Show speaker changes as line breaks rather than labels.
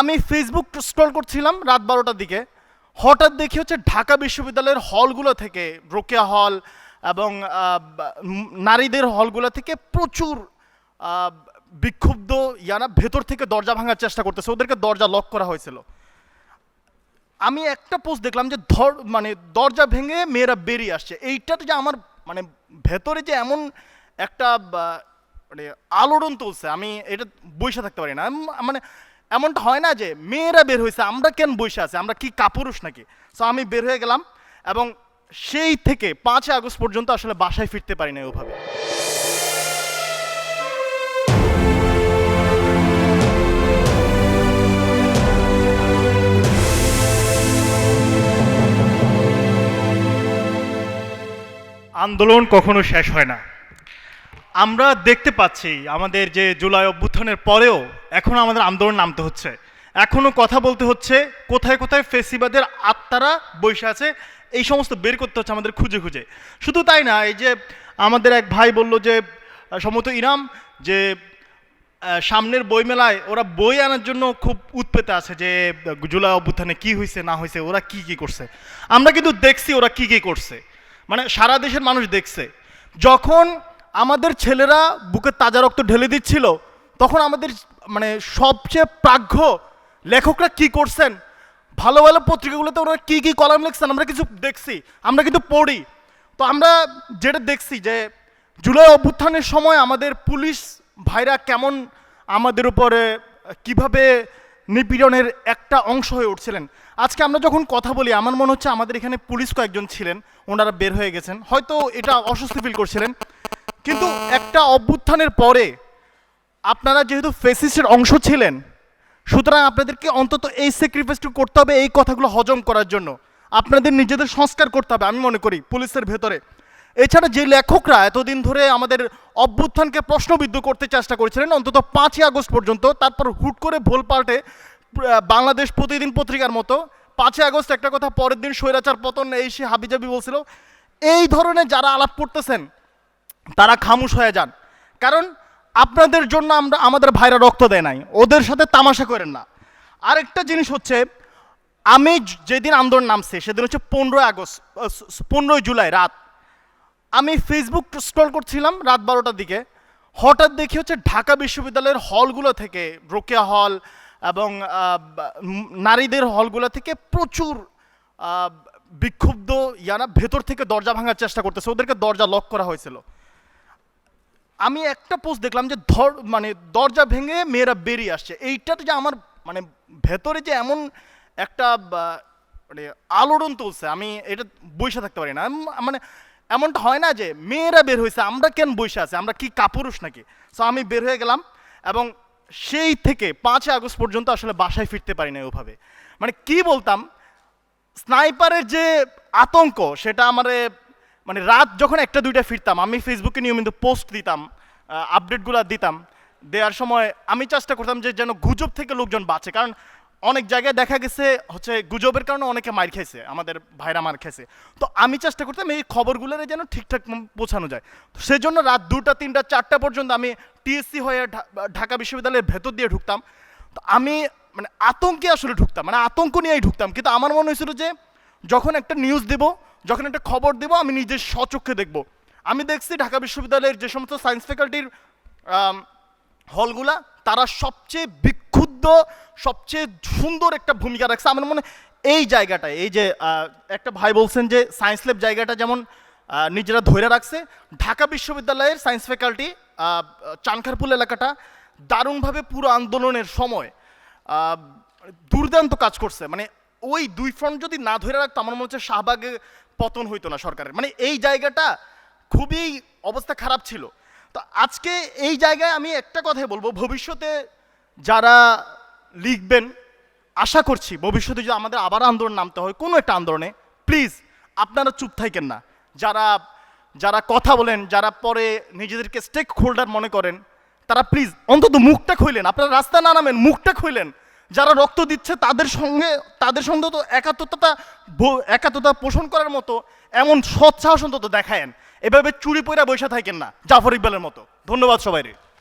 আমি Facebook scroll করছিলাম রাত বারোটার দিকে। হঠাৎ দেখি হচ্ছে ঢাকা বিশ্ববিদ্যালয়ের হলগুলো থেকে, রোকেয়া হল এবং নারীদের হলগুলো থেকে প্রচুর বিক্ষুব্ধ ইয়ারা ভেতর থেকে দরজা ভাঙার চেষ্টা করতেছে। ওদেরকে দরজা লক করা হয়েছিল। আমি একটা পোস্ট দেখলাম যে ধর মানে দরজা ভেঙে মেয়েরা বেরিয়ে আসছে। এইটাতে যে আমার মানে ভেতরে যে এমন একটা মানে আলোড়ন তুলছে, আমি এটা বসে থাকতে পারি না। মানে এমনটা হয় না যে মেয়েরা বের হয়েছে আমরা কেন বসে আছি? আমরা কি কাপুরুষ নাকি? সো আমি বের হয়ে গেলাম এবং সেই থেকে পাঁচই আগস্ট পর্যন্ত আসলে বাসায় ফিরতে পারি না ওভাবে। আন্দোলন কখনো শেষ হয় না। আমরা দেখতে পাচ্ছি আমাদের যে জুলাই অভ্যুত্থানের পরেও এখনও আমাদের আন্দোলন নামতে হচ্ছে। এখনও কথা বলতে হচ্ছে কোথায় কোথায় ফেসিবাদের আত্মারা বসে আছে এই সমস্ত বের করতে হচ্ছে আমাদের খুঁজে খুঁজে। শুধু তাই না এই যে আমাদের এক ভাই বলল যে আহ, সম্ভবত ইনাম যে সামনের বইমেলায় ওরা বই আনার জন্য খুব উৎপেতে আছে যে জুলাই অভ্যুত্থানে কি হয়েছে না হয়েছে ওরা কি কি করছে। আমরা কিন্তু দেখছি ওরা কি কি করছে। মানে সারা দেশের মানুষ দেখছে। যখন আমাদের ছেলেরা বুকে তাজা রক্ত ঢেলে দিচ্ছিল। তখন আমাদের মানে সবচেয়ে প্রাজ্ঞ লেখকরা কি করছেন? ভালো ভালো পত্রিকাগুলোতে ওরা কী কী কলাম লিখছেন আমরা কিছু দেখছি, আমরা কিন্তু পড়ি। তো আমরা যেটা দেখছি যে জুলাই অভ্যুত্থানের সময় আমাদের পুলিশ ভাইরা কেমন আমাদের উপরে কীভাবে নিপীড়নের একটা অংশ হয়ে উঠছিলেন। আজকে আমরা যখন কথা বলি, আমার মনে হচ্ছে আমাদের এখানে পুলিশ কয়েকজন ছিলেন, ওনারা বের হয়ে গেছেন। হয়তো এটা অস্বস্তি ফিল করছিলেন। কিন্তু একটা অভ্যুত্থানের পরে আপনারা যেহেতু ফেসিসের অংশ ছিলেন, সুতরাং আপনাদেরকে অন্তত এই স্যাক্রিফাইসটু করতে হবে, এই কথাগুলো হজম করার জন্য। আপনাদের নিজেদের সংস্কার করতে হবে, আমি মনে করি, পুলিশের ভেতরে। এছাড়া যে লেখকরা এতদিন ধরে আমাদের অভ্যুত্থানকে প্রশ্নবিদ্ধ করতে চেষ্টা করেছিলেন, অন্তত পাঁচই আগস্ট পর্যন্ত, তারপর হুট করে ভুল পাল্টে বাংলাদেশ প্রতিদিন পত্রিকার মতো, পাঁচই আগস্ট একটা কথা পরের দিন স্বৈরাচার পতন, এই সে হাবিজাবি বলছিল, এই ধরনের যারা আলাপ করতেছেন তারা খামুশ হয়ে যান। কারণ আপনাদের জন্য আমরা, আমাদের ভাইরা রক্ত দেয় নাই। ওদের সাথে তামাশা করেন না। আরেকটা জিনিস হচ্ছে, আমি যেদিন আন্দোলন নামছে, সেদিন হচ্ছে পনেরোই আগস্ট পনেরোই জুলাই রাত। আমি ফেসবুক স্ক্রল করছিলাম রাত বারোটার দিকে। হঠাৎ দেখি হচ্ছে ঢাকা বিশ্ববিদ্যালয়ের হলগুলো থেকে, রোকেয়া হল এবং নারীদের হলগুলো থেকে প্রচুর বিক্ষুব্ধ ইয়ারা ভেতর থেকে দরজা ভাঙার চেষ্টা করতেছে। ওদেরকে দরজা লক করা হয়েছিল। আমি একটা পোস্ট দেখলাম যে ধর মানে দরজা ভেঙে মেয়েরা বেরিয়ে আসছে। এইটাতে যে আমার মানে ভেতরে যে এমন একটা মানে আলোড়ন তুলছে, আমি এটা বসে থাকতে পারি না। মানে এমনটা হয় না যে মেয়েরা বের হয়েছে, আমরা কেন বসে আছি? আমরা কি কাপুরুষ নাকি? সো আমি বের হয়ে গেলাম এবং সেই থেকে পাঁচই আগস্ট পর্যন্ত আসলে বাসায় ফিরতে পারি না ওভাবে। মানে কি বলতাম, স্নাইপারের যে আতঙ্ক, সেটা আমারে মানে রাত যখন একটা, দুইটা ফিরতাম, আমি ফেসবুকে নিয়মিত পোস্ট দিতাম আপডেটগুলো দিতাম, দেওয়ার সময় আমি চেষ্টা করতাম যে যেন গুজব থেকে লোকজন বাঁচে। কারণ অনেক জায়গায় দেখা গেছে হচ্ছে গুজবের কারণে অনেকে মার খেয়েছে, আমাদের ভাইরা মার খেয়েছে। তো আমি চেষ্টা করতাম এই খবরগুলোর যেন ঠিকঠাক পৌঁছানো যায়। তো সেজন্য রাত দুটা তিনটা, চারটা পর্যন্ত আমি টিএসসি হয়ে ঢাকা বিশ্ববিদ্যালয়ের ভেতর দিয়ে ঢুকতাম। তো আমি মানে আতঙ্কে আসলে ঢুকতাম মানে আতঙ্ক নিয়েই ঢুকতাম। কিন্তু আমার মনে হয়েছিল যে যখন একটা নিউজ দেব যখন একটা খবর দেব, আমি নিজের স্বচক্ষে দেখব। আমি দেখছি ঢাকা বিশ্ববিদ্যালয়ের যে সমস্ত সায়েন্স ফ্যাকাল্টির হলগুলা, তারা সবচেয়ে বিক্ষুব্ধ, সবচেয়ে সুন্দর একটা ভূমিকা রাখছে। আমার মনে এই জায়গাটায়, এই যে একটা ভাই বলছেন যে সায়েন্স ল্যাব জায়গাটা যেমন নিজেরা ধরে রাখছে, ঢাকা বিশ্ববিদ্যালয়ের সায়েন্স ফ্যাকাল্টি চানখারপুল এলাকাটা দারুণভাবে পুরো আন্দোলনের সময় দুর্দান্ত কাজ করছে। মানে ওই দুই ফ্রন্ট যদি না ধরে রাখতো, আমার মনে হচ্ছে শাহবাগে পতন হইতো না সরকারের। মানে এই জায়গাটা খুবই অবস্থা খারাপ ছিল। তো আজকে এই জায়গায় আমি একটা কথাই বলব, ভবিষ্যতে যারা লিখবেন, আশা করছি ভবিষ্যতে যদি আমাদের আবার আন্দোলন নামতে হয়, কোনো একটা আন্দোলনে, প্লিজ আপনারা চুপ থাকেন না। যারা যারা কথা বলেন, যারা পরে নিজেদেরকে স্টেক হোল্ডার মনে করেন, তারা প্লিজ অন্তত মুখটা খুইলেন। আপনারা রাস্তা না নামেন, মুখটা খুইলেন। যারা রক্ত দিচ্ছে তাদের সঙ্গে তাদের সঙ্গে তো একাত্মতা একাত্মতা পোষণ করার মতো এমন সৎসাহস অন্তত দেখায়েন। এভাবে চুরি পয়রা বৈশা থাকেন না, জাফর ইকবালের মতো। ধন্যবাদ সবাই